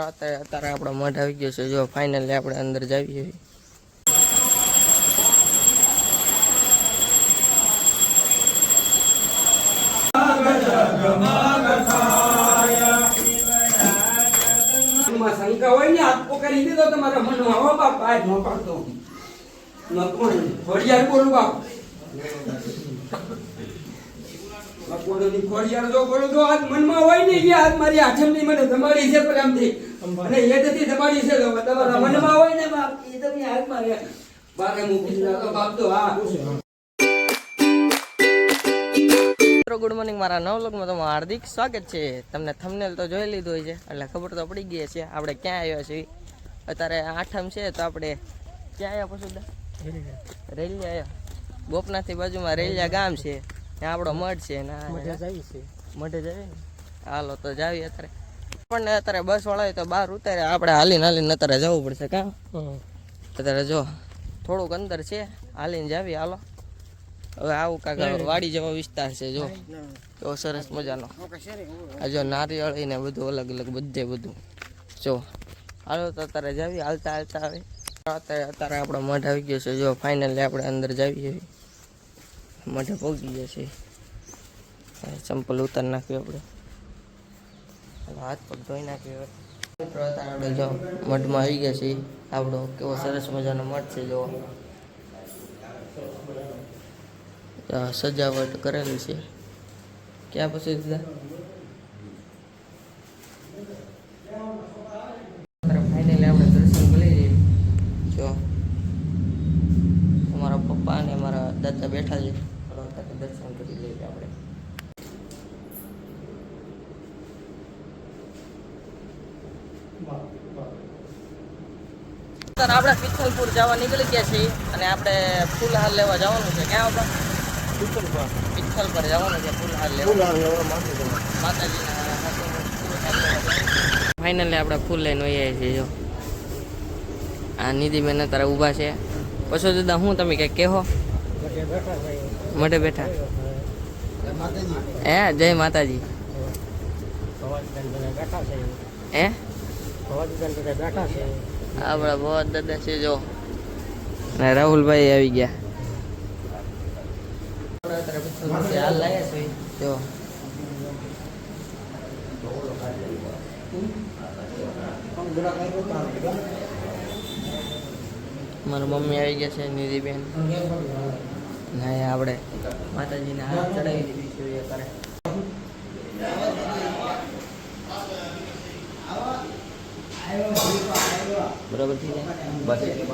અત્યારે આપણો મઠ આવી ગયો છે. જો ફાઇનલી આપણે અંદર જઈએ શંકા હોય ને હાથ કરી દીધો તમારા મનમાં, હો બાપ આ ન પાડતો ન કોણ ખોડિયાર બોલું બાપ. બપોરની ખોડિયાર જો બોલું તો આજ મનમાં હોય ને એ આજ મારી આઠમની મને તમારી છે, પ્રેમથી. અને એ નથી તમારી છે તો તમારા મનમાં હોય ને બાપ એ તમે હાથમાં રહે. બારે મૂકી દીધા તો બાપ તો હા. ગુડ મોર્નિંગ મારા નવ લોકમાં તમારું હાર્દિક સ્વાગત છે. તમને થંબનેલ તો જોઈ લીધું હોય છે એટલે ખબર તો પડી ગઈ છે આપણે ક્યાં આવ્યા છીએ? અત્યારે આઠમ છે તો આપણે ક્યાં આવ્યા પશુદા રેલિયા આવ્યા. ગોપનાથની બાજુમાં રેલિયા ગામ છે. ત્યાં આપણો મઢ છે ને મઢે જઈએ ને? હાલો તો જાવી અત્યારે. આપણને અત્યારે બસ વાળા તો બહાર ઉતારે આપણે હાલીને હાલીને અત્યારે જવું પડશે કાં? અત્યારે જો થોડુંક અંદર છે. હાલીને જાવી હાલો. હવે આવું કાંક વાડી જેવો વિસ્તાર છે જો. કેવો સરસ મજાનો. આ જો નારિયેળ ને બધું અલગ અલગ બધે બધું. જો હાલો તો અત્યારે જાવી હાલતા હાલતા આવે. અત્યારે અત્યારે આપણો મઠ આવી ગયો છે જો. ફાઇનલી આપણે અંદર જાવીએ મઠે પહોંચી ગયા છે. ચંપલ ઉતાર નાખ્યું આપણે. હાથ પગ ધોઈ નાખ્યો આપણે જો મઠમાં આવી ગયા છીએ. આપણો કેવો સરસ મજાનો મઠ છે જો સજાવટ કરેલી છે. ક્યાં પછી દીધા? ફાઇનલી આપણે દર્શન કરી લઈએ. જો, અમારા પપ્પા અને મારા દાદા બેઠા છે. દર્શન કરી લઈએ આપણે. અત્યારે આપણે પિથલપુર જવા નીકળી ગયા છીએ અને આપણે ફૂલહાર લેવા જવાનું છે. ક્યાં આપણે? પિથલ પર જવાનું છે ફૂલહાર લેવા. માતાજીના ફાઇનલી આપણે ફૂલ લઈને વહી છીએ જો. આ નિધિ બેન તારા ઊભા છે. પછી દાદા હું તમે કંઈક કહો મઢે બેઠા. હે જય માતાજી. હે? જો. રાહુલભાઈ આવી ગયા. હાલ મારા મમ્મી આવી ગયા છે, નિધિબેન. ના આપણે માતાજીને હાથ ચડાવી દીધી છે બરાબર થઈ જાય અત્યારે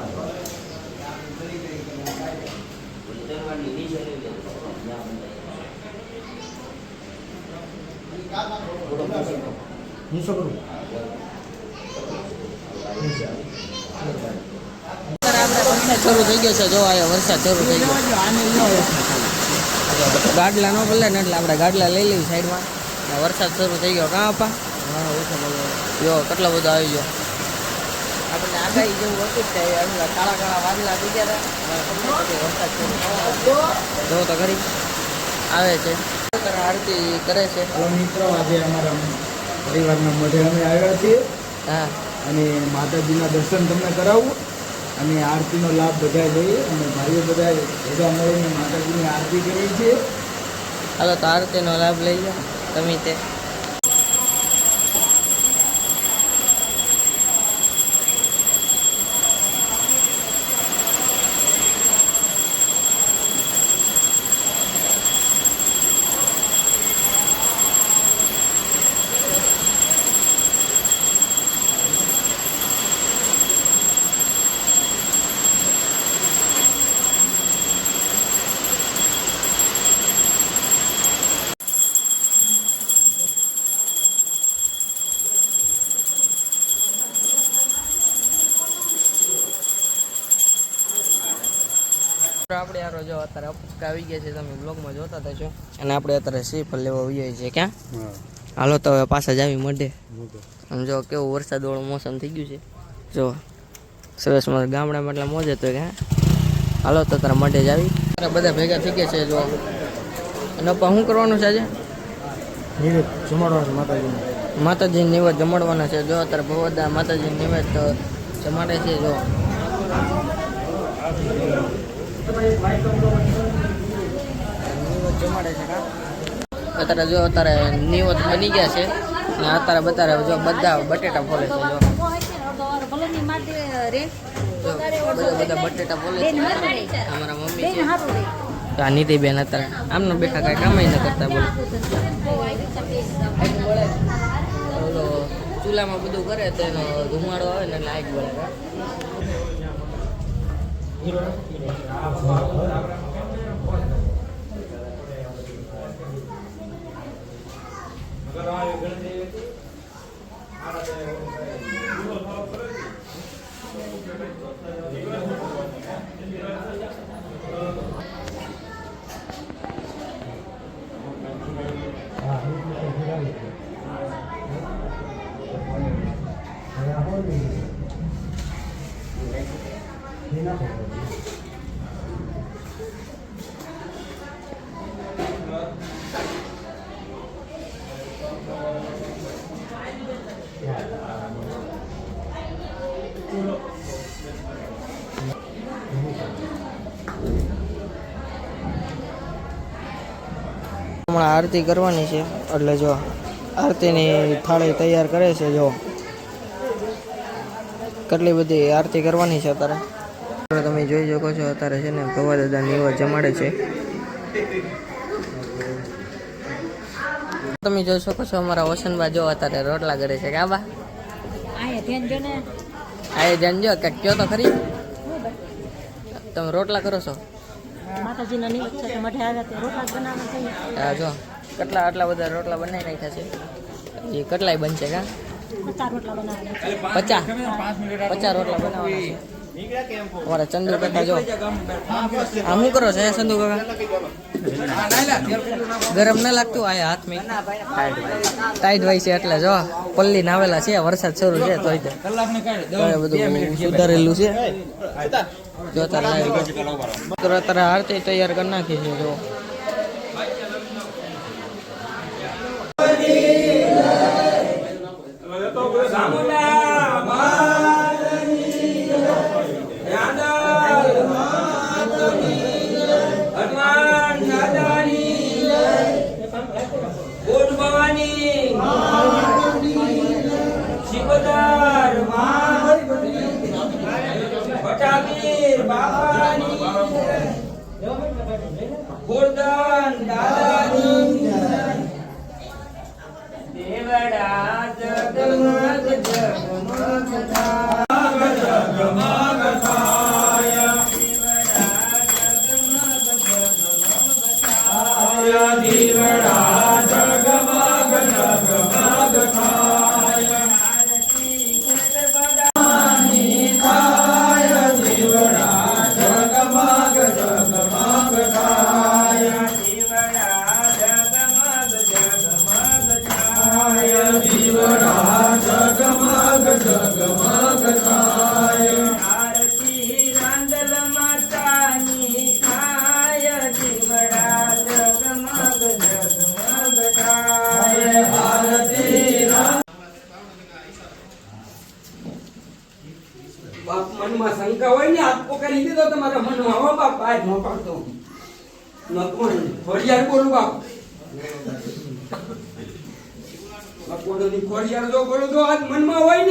આપણે વરસાદ શરૂ થઈ ગયો છે. જો આવ્યો વરસાદ શરૂ થઈ ગયો. ગાડલા ન પલે ને એટલે આપણે ગાડલા લઈ લઈએ સાઈડમાં. વરસાદ શરૂ થઈ ગયો. કાં આપા જો કેટલો બધો આવી ગયો? આપણને આગાહી જેવું હતું જ કાળા કાળા વાદળા થઈ ગયા હતા. જો તો ખરી આવે છે. આરતી કરે છે. મિત્રો આજે અમારા પરિવારના મઢે અમે આવ્યા છીએ. હા. અને માતાજીના દર્શન તમને કરાવું. અને આરતીનો લાભ બધા લઈએ. અને ભાઈઓ બધા ભેગા મળીને માતાજીની આરતી કરીએ છીએ. હાલો તો આરતીનો લાભ લઈ જાઓ તમે તે. આપણે યાર જો અત્યારે અપકા આવી ગયા છે. તમે બ્લોગમાં જોતા થશો અને આપણે અત્યારે શ્રીફળ લેવા આવીએ છીએ ક્યાં? હાલો તો હવે પાછા જાવી મઢે આમ જો કેવું વરસાદવાળું મોસમ થઈ ગયું છે. જો સરસ મસ્ત ગામડામાં એટલે મોજે તો ક્યાં હાલો તો તારા મોઢે જાવી તારા બધા ભેગા થઈ ગયા છે જો. અને પણ શું કરવાનું છે આજે? જમાડવાનું માતાજીને. માતાજી નિવેદ જમાડવાના છે. જો અત્યારે ભગવદા માતાજી નિવેદ જમાડે છે જો. અત્યારે જો અત્યારે નિવેદ બની ગયા છે. ને અત્યારે બતારે જો બધા બટેટા ફોલે છે, જો. બધા બટેટા ફોલે અમારા મમ્મી છે. આ અત્યારે આમનો બેઠા કાંઈ કામ ન કરતા બોલો. ચૂલામાં બધું કરે તો એનો ધુમાડો આવે ને લાઈટ આગ બળે કા? હમણાં આરતી કરવાની છે, એટલે જો આરતીની થાળી તૈયાર કરે છે, જો. કેટલી બધી આરતી કરવાની છે અત્યારે? તમે જોઈ શકો છો અત્યારે છે ને ગવા દાદા નિવા જમાડે છે. તમે જોઈ શકો છો અમારા વસનબા જો અત્યારે રોટલા કરે છે. કે બા? આ જાણજો કે કયો તો ખરી? તમે રોટલા કરો છો? માતાજીના નિવેદ છે મઢે આવ્યા તે રોટલા બનાવવા જોઈએ આ જો કેટલા આટલા બધા રોટલા બનાવી નાખ્યા છે? એ કેટલાય બનશે કા? પચાસ રોટલા પચાસ? પચાસ રોટલા બનાવવાના છે. અમારા ચંદુ કાકા જો. આ શું કરો છે ચંદુ કાકા? ગરમ ન લાગતું આ હાથ મેં ટાઈટ હોય છે એટલે જો પલ્લી નાવેલા છે વરસાદ શરૂ છે તોય તે. બધું સુધારેલું છે. જો તારે લાવી દો. તો અત્યારે આરતી તૈયાર કરી નાખી છે જો. સામુંડા বাবা নিয়ে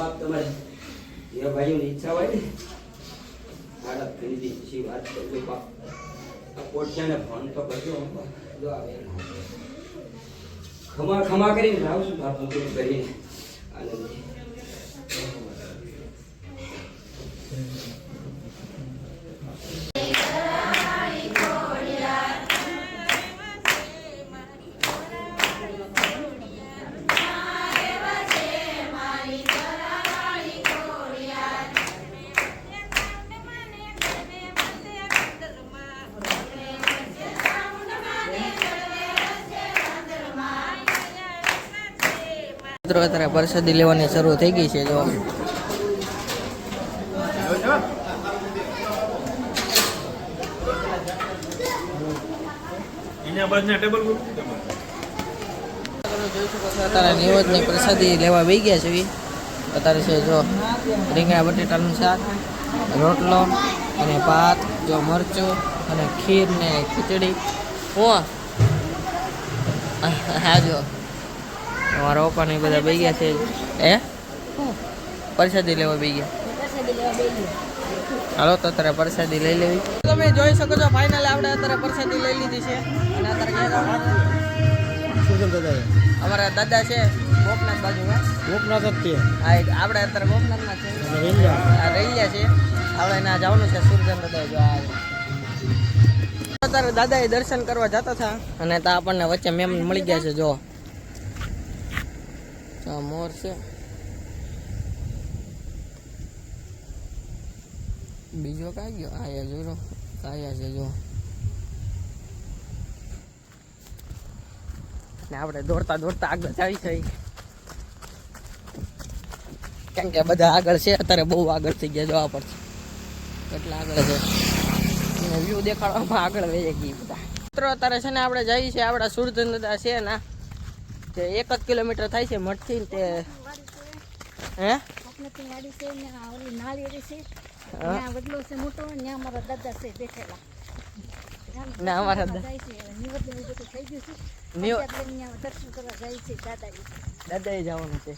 બાપ તમારે. જે ભાઈઓની ઈચ્છા હોય ને, મારા ખરીદી પછી વાત કરજો, બાપ. આ પોટજાને ફોન તો કરજો જો આવે ખમા ખમા કરીને લાવશું બાપ કરીને. આનંદથી મિત્રો અત્યારે પ્રસાદી લેવાની શરૂ થઈ ગઈ છે જો. અત્યારે નિવેદની પ્રસાદી લેવા બેસી ગયા છે. અત્યારે છે જો રીંગણા બટેટાનું શાક રોટલો અને ભાત જો મરચું અને ખીર ને ખીચડી. હું હા જો. અમારા પપ્પા ને બધા બે ગયા છે. એ પરસાદી લેવા બે ગયા. હાલો તો અત્યારે પ્રસાદી લઈ લેવી. તમે જોઈ શકો છો ફાઇનલ આપણે અત્યારે પ્રસાદી લઈ લીધી છે. અને અત્યારે અમારા દાદા છે ગોપનાથ બાજુ હા? ગોપનાથ જ એક આપણે અત્યારે ગોપનાથમાં છે. આ રહી ગયા. છે. આપણે એના જવાનું છે સુરજન દાદા જો આ અત્યારે દાદાએ દર્શન કરવા જતા હતા. અને ત્યાં આપણને વચ્ચે મેમ મળી ગયા છે જો. આ મોર છે બીજો કાંઈ ગયો આયા જોરો આયા છે જો ને આપણે દોડતા દોડતા આગળ જાય છે કેમ કે બધા આગળ છે અત્યારે બહુ આગળ થઈ ગયા જવા પડશે કેટલા આગળ છે? વ્યૂ દેખાડવામાં આગળ વહી ગઈ, બધા. મિત્રો, અત્યારે છે ને, આપણે જઈએ છીએ, આપણા સુરત દાદા છે ને તે એક જ કિલોમીટર થાય છે મઠથી તે. હે? છે ને એવી છે. છે અમારા દાદા છે છે એવું છે. છે દાદાએ. જવાનું છે.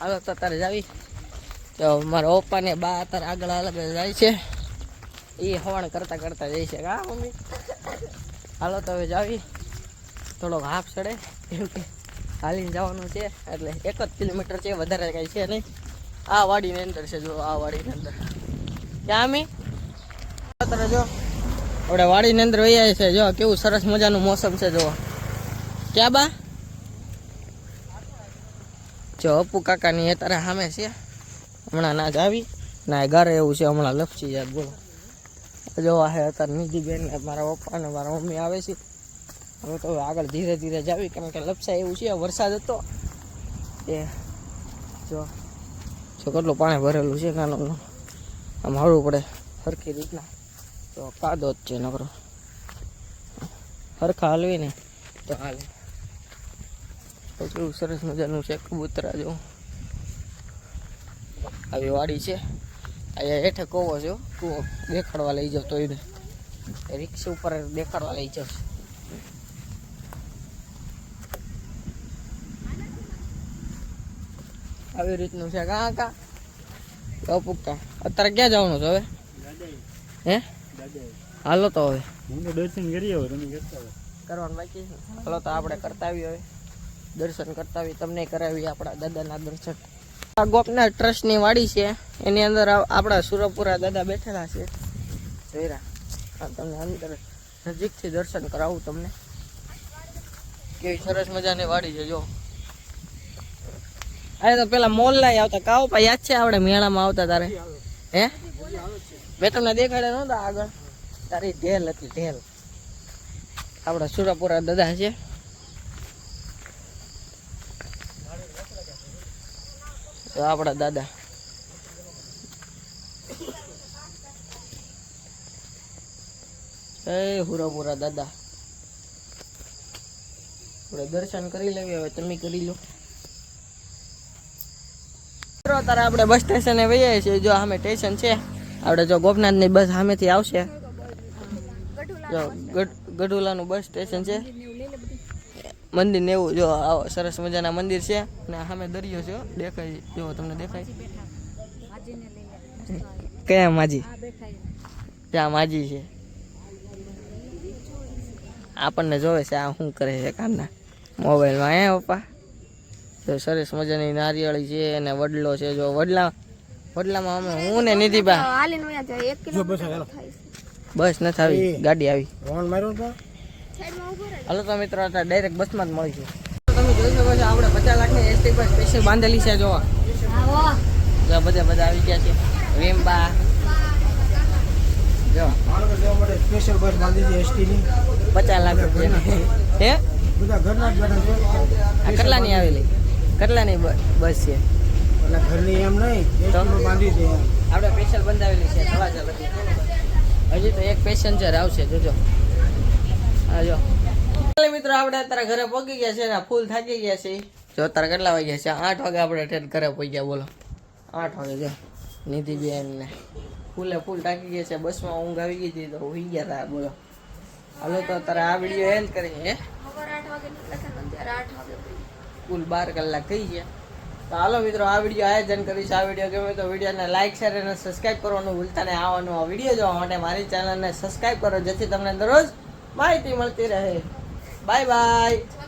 હાલો તો જાવી. તો મારા પપ્પા ને બા અત્યારે આગળ અલગ જાય છે. એ હવણ કરતા કરતા જાય છે. હા મમ્મી. હાલો તો હવે જાવી. થોડોક હાફ ચડે. કેમ કે હાલીને જવાનું છે, એટલે એક જ કિલોમીટર છે, વધારે કાંઈ છે નહીં. આ વાડીની અંદર છે, જો આ વાડીની અંદર. ક્યાં અમી જો, આપણે વાડીની અંદર વૈયા છે જો, કેવું સરસ મજાનું મોસમ છે જો ક્યાં બા? જો, અપુ કાકાની અત્યારે સામે છે. હમણાં ના જ આવી ના ઘરે એવું છે, હમણાં લપસી જાય, બોલો. જોવા હે અત્યારે નિધિબેન મારા પપ્પા ને મારા મમ્મી આવે છે. હવે તો આગળ ધીરે ધીરે જાવી, કારણ કે લપસાય એવું છે, વરસાદ હતો. એ, જો. જો કેટલું પાણી ભરેલું છે કાનોનું આમ હળવું પડે સરખી રીતના. તો કાદો જ છે નકરો. હરખા હલવી ને તો હાલે. કેવું સરસ મજાનું છે કબૂતરા જો. આવી વાડી છે. અહીંયા હેઠે કોવો છે તું દેખાડવા લઈ જાવ તો એને રિક્ષા ઉપર દેખાડવા લઈ જાવ આવી રીતનું છે. કાં કા? તો પુક્કા અત્યારે ક્યાં જવાનું છે હવે? હે? હાલો તો હવે. હું તો દર્શન કરી આવો તમે કરતા કરવાનું બાકી હાલો તો આપણે કરતા આવી હવે. દર્શન કરતા આવી તમને કરાવી આપણા દાદાના દર્શન. આ ગોપનાથ ટ્રસ્ટની વાડી છે. એની અંદર આપણા સુરપુરા દાદા બેઠેલા છે. જોઈરા તમને અંદર નજીકથી દર્શન કરાવું તમને. કેવી સરસ મજાની વાડી છે જો. આ તો પેલા મોલ્લા આવતા. કાવ પા યાદ છે આપણે મેળામાં આવતા તારે? હે? મેં તમને દેખાડ્યા નહોતા આગળ. તારી ઢેલ હતી, ઢેલ. આપણા સુરાપુરા દાદા છે. તો આપણા દાદા. એ હુરાપુરા દાદા. આપણે દર્શન કરી લેવી, હવે તમે કરી લો. અત્યારે આપણે બસ સ્ટેશને વહીએ છીએ. જો સામે સ્ટેશન છે. આપણે જો ગોપનાથની બસ સામેથી આવશે. જો ગઢુલાનું બસ સ્ટેશન છે. મંદિર ને એવું જો આવો સરસ મજાના મંદિર છે. અને સામે દરિયો છે દેખાય. જો તમને દેખાય. કયા માજી? ત્યાં માજી છે. આપણને જોવે છે આ શું કરે છે કારના મોબાઈલમાં હે, પપ્પા? જો સરસ મજાની નારિયેળી છે અને વડલો છે. જો વડલા વડલામાં અમે હું ને છે. બસ નથી આવી. ગાડી આવી. હાલો તો મિત્રો અત્યારે ડાયરેક્ટ બસમાં જ મળીશું તમે જોઈ શકો છો આપણે પચાસ લાખની એસટી બસ સ્પેશિયલ બાંધેલી છે જોવા. જો બધા બધા આવી ગયા છે. વેમ્બા. જો. સ્પેશિયલ બસ બાંધી છે એસટી પચાસ લાખ રૂપિયા હે? બધા ઘરના જ બેઠા છે. આ કેટલાની આવેલી? કેટલાની બ- બસ છે? એટલે ઘરની એમ નહીં? બાંધી છે એમ. આપણે સ્પેશિયલ બંધાવેલી છે હજી તો એક પેસેન્જર આવશે જોજો. હા જો. ચાલો મિત્રો આપણે અત્યારે ઘરે પહોંચી ગયા છે ને ફૂલ થાકી ગયા છે. જો અત્યારે કેટલા વાગ્યા છે? આઠ વાગે આપણે ટ્રેન ઘરે પહોંચી ગયા બોલો. આઠ વાગે જો. નિધિ બેન ને ફૂલે ફૂલ થાકી ગયા છે બસમાં ઊંઘ આવી ગઈ હતી તો હોઈ ગયા હતા બોલો. હાલો તો અત્યારે આ વીડિયો એન્ડ કરીએ હે? કુલ બાર કલાક થઈ ગયા. તો હાલો મિત્રો, આ વીડિયો આયોજન કરીશ. આ વીડિયો ગમે તો વિડીયોને લાઈક, શેર અને સબસ્ક્રાઈબ કરવાનું ભૂલતા ને આવવાનું આ વીડિયો જોવા માટે મારી ચેનલને સબસ્ક્રાઈબ કરો, જેથી તમને દરરોજ માહિતી મળતી રહે. Bye bye